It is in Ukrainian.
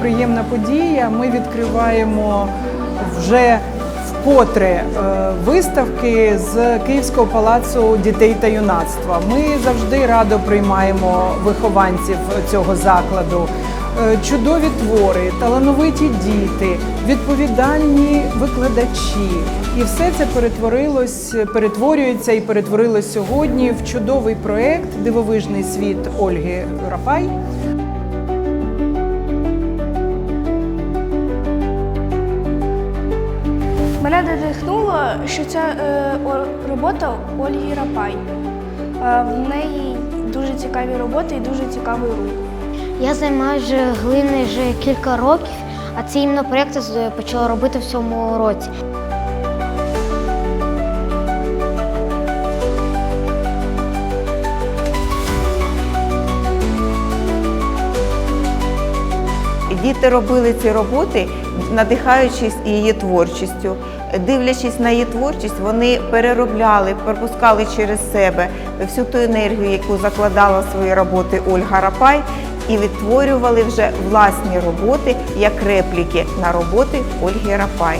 приємна подія. Ми відкриваємо вже вкотре е, виставки з Київського палацу дітей та юнацтва. Ми завжди радо приймаємо вихованців цього закладу. Е, Чудові твори, талановиті діти, відповідальні викладачі, і все це перетворилось, перетворюється і перетворилось сьогодні в чудовий проект Дивовижний світ Ольги Рапай. Мене надихнуло, що це е, о- робота Ольги Рапай. Е, в неї дуже цікаві роботи і дуже цікавий рух. Я займаюся глиною вже кілька років, а ці іменно проєкти з- почала робити в цьому році. Діти робили ці роботи, надихаючись її творчістю. Дивлячись на її творчість, вони переробляли, пропускали через себе всю ту енергію, яку закладала в свої роботи Ольга Рапай, і відтворювали вже власні роботи як репліки на роботи Ольги Рапай.